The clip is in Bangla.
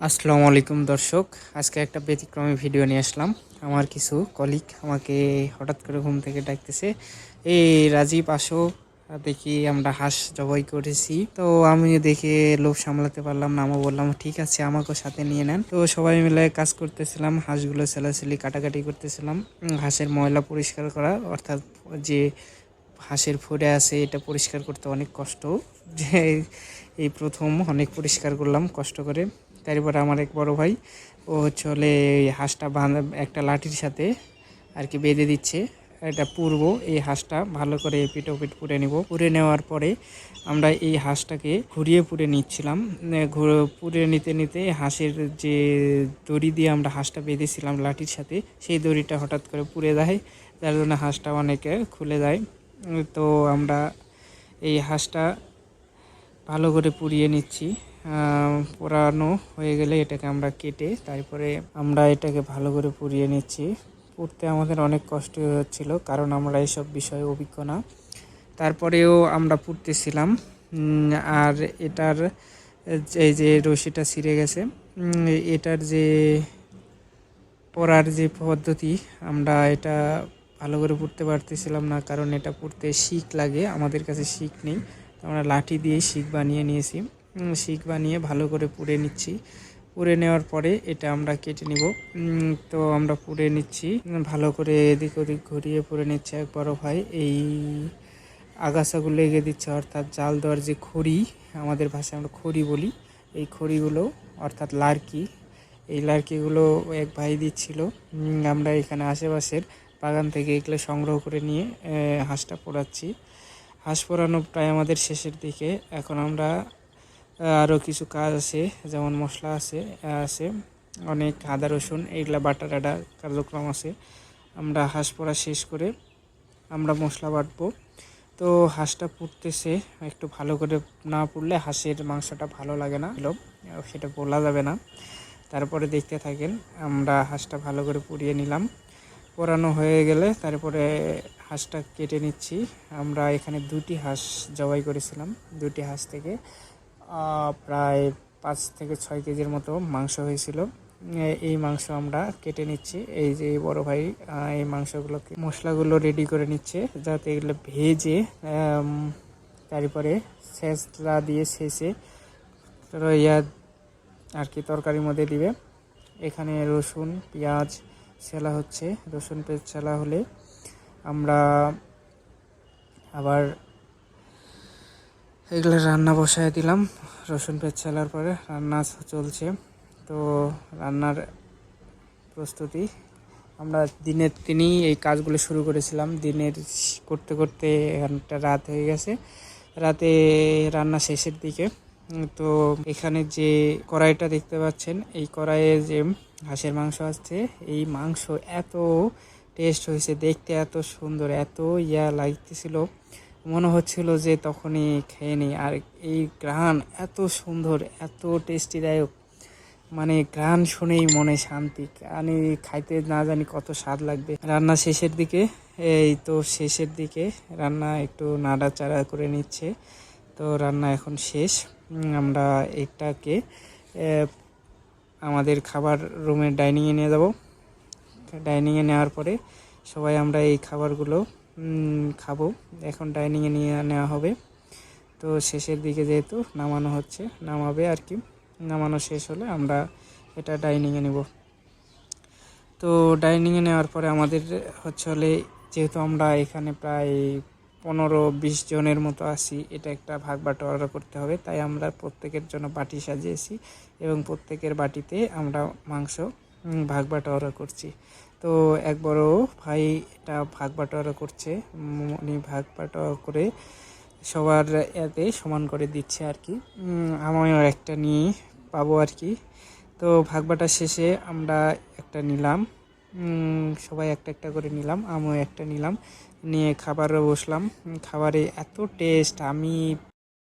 আসসালামু আলাইকুম দর্শক। আজকে একটা ব্যতিক্রমী ভিডিও নিয়ে আসলাম। আমার কিছু কলিগ আমাকে হঠাৎ করে ঘুম থেকে ডাকতেছে, এই রাজীব, আসো। দেখি আমরা হাঁস জবাই করেছি। তো আমি দেখে লোভ সামলাতে পারলাম না। আমি বললাম, ঠিক আছে, আমাকেও সাথে নিয়ে নেন। তো সবাই মিলে কাজ করতেছিলাম, হাঁসগুলো সেলাসেলি কাটাকাটি করতেছিলাম। হাঁসের ময়লা পরিষ্কার করা, অর্থাৎ যে হাঁসের ফুডে আছে, এটা পরিষ্কার করতে অনেক কষ্ট। যে এই প্রথম অনেক পরিষ্কার করলাম কষ্ট করে। তারপরে আমার এক বড় ভাই, ও হচ্ছে হলে এই হাঁসটা বাঁধা, একটা লাঠির সাথে আর কি বেঁধে দিচ্ছে। এটা পূর্ব, এই হাঁসটা ভালো করে পিটো পিট পুড়ে নিব। পুড়ে নেওয়ার পরে আমরা এই হাঁসটাকে ঘুরিয়ে পুড়ে নিচ্ছিলাম। পুড়ে নিতে নিতে হাঁসের যে দড়ি দিয়ে আমরা হাঁসটা বেঁধেছিলাম লাঠির সাথে, সেই দড়িটা হঠাৎ করে পুড়ে দেয় যার জন্য হাঁসটা অনেকে খুলে দেয়। তো আমরা এই হাঁসটা ভালো করে পুড়িয়ে নিচ্ছি। পোড়ানো হয়ে গেলে এটাকে আমরা কেটে তারপরে আমরা এটাকে ভালো করে পুড়িয়ে নিচ্ছি। পুড়তে আমাদের অনেক কষ্ট হচ্ছিল, কারণ আমরা এইসব বিষয়ে অভিজ্ঞ না। তারপরেও আমরা পুড়তেছিলাম। আর এটার এই যে রশিটা ছিঁড়ে গেছে এটার যে পড়ার যে পদ্ধতি, আমরা এটা ভালো করে পড়তে পারতেছিলাম না, কারণ এটা পড়তে শিক লাগে, আমাদের কাছে শিক নেই। আমরা লাঠি দিয়ে শিক বানিয়ে নিয়েছি। শিক বানিয়ে ভালো করে পুড়ে নিচ্ছি। পুড়ে নেওয়ার পরে এটা আমরা কেটে নিব। তো আমরা পুড়ে নিচ্ছি। ভালো করে এদিক ওদিক ঘুরিয়ে পুড়ে নিচ্ছে এক বড় ভাই। এই আগাছাগুলো এগিয়ে দিচ্ছে, অর্থাৎ জাল দেওয়ার যে খড়ি, আমাদের ভাষায় আমরা খড়ি বলি, এই খড়িগুলো, অর্থাৎ লার্কি, এই লার্কিগুলো এক ভাই দিচ্ছিল। আমরা এখানে আশেপাশের বাগান থেকে এগুলো সংগ্রহ করে নিয়ে হাঁসটা পোড়াচ্ছি। হাঁস পোড়ানো প্রায় আমাদের শেষের দিকে। এখন আমরা আরও কিছু কাজ আছে, যেমন মশলা আছে আছে, অনেক আদা, রসুন, এইগুলা বাটা টাটা কার্যক্রম আছে। আমরা হাঁস পোড়া শেষ করে আমরা মশলা বাটবো। তো হাঁসটা পুড়তেছে, একটু ভালো করে না পুড়লে হাঁসের মাংসটা ভালো লাগে না। সেটা বলা যাবে না। তারপরে দেখতে থাকেন, আমরা হাঁসটা ভালো করে পুড়িয়ে নিলাম। পোড়ানো হয়ে গেলে তারপরে হাঁসটা কেটে নিচ্ছি। আমরা এখানে দুটি হাঁস জবাই করেছিলাম, দুটি হাঁস থেকে। প্রায় পাঁচ থেকে ছয় কেজির মতো মাংস হয়েছিল। এই মাংস আমরা কেটে নিচ্ছি। এই যে বড় ভাই এই মাংসগুলোকে মশলাগুলো রেডি করে নিচ্ছে যাতে এগুলো ভেজে তারপরে শেষলা দিয়ে তারপরে ইয়া আর কি তরকারির মধ্যে দিবে। এখানে রসুন, পেঁয়াজ ছেলা হচ্ছে। রসুন পেঁয়াজ ছেলা হলে আমরা আবার এগুলো রান্না বসায় দিলাম, রসুন পেঁয়াজ ছেলার পরে রান্না চলছে। তো রান্নার প্রস্তুতি, আমরা দিনের দিনই এই কাজগুলো শুরু করেছিলাম। দিনের করতে করতে একটা রাত হয়ে গেছে। রাতে রান্না শেষের দিকে। তো এখানে যে কড়াইটা দেখতে পাচ্ছেন, এই কড়াইয়ে যে হাঁসের মাংস আছে, এই মাংস এত টেস্ট হয়েছে, দেখতে এত সুন্দর, এত ইয়া লাগতেছিল। মনে হচ্ছিল যে তখনই খেয়ে নিই। আর এই গ্রান এত সুন্দর, এত টেস্টিদায়ক। মানে গ্রান শুনেই মনে শান্তি। আমি খাইতে না জানি কত স্বাদ লাগবে। রান্না শেষের দিকে, এই তো শেষের দিকে রান্না একটু নাড়াচাড়া করে নিচ্ছে। তো রান্না এখন শেষ। আমরা এটাকে আমাদের খাবার রুমের ডাইনিংয়ে নিয়ে যাব। ডাইনিংয়ে নেওয়ার পরে সবাই আমরা এই খাবারগুলো খাব। এখন ডাইনিংয়ে নিয়ে নেওয়া হবে। তো শেষের দিকে যেহেতু নামানো হচ্ছে, নামাবে আর কি। নামানো শেষ হলে আমরা এটা ডাইনিংয়ে নিব। তো ডাইনিংয়ে নেওয়ার পরে আমাদের হচ্ছে হলে যেহেতু আমরা এখানে প্রায় পনেরো বিশ জনের মতো আসি এটা একটা ভাগ বাটোয়ারা করতে হবে। তাই আমরা প্রত্যেকের জন্য বাটি সাজিয়েছি এবং প্রত্যেকের বাটিতে আমরা মাংস ভাগ বাটোয়ারা করছি। তো এক বড় ভাই এটা ভাগ বাটোয়ারা করছে উনি ভাগ বাটোয়ারা করে সবার এতে সমান করে দিচ্ছে আর কি। আমিও একটা নিয়ে পাবো আর কি। তো ভাগবাটা শেষে আমরা একটা নিলাম। সবাই একটা একটা করে নিলাম, আমিও একটা নিলাম। নিয়ে খাবারও বসলাম। খাবারে এত টেস্ট আমি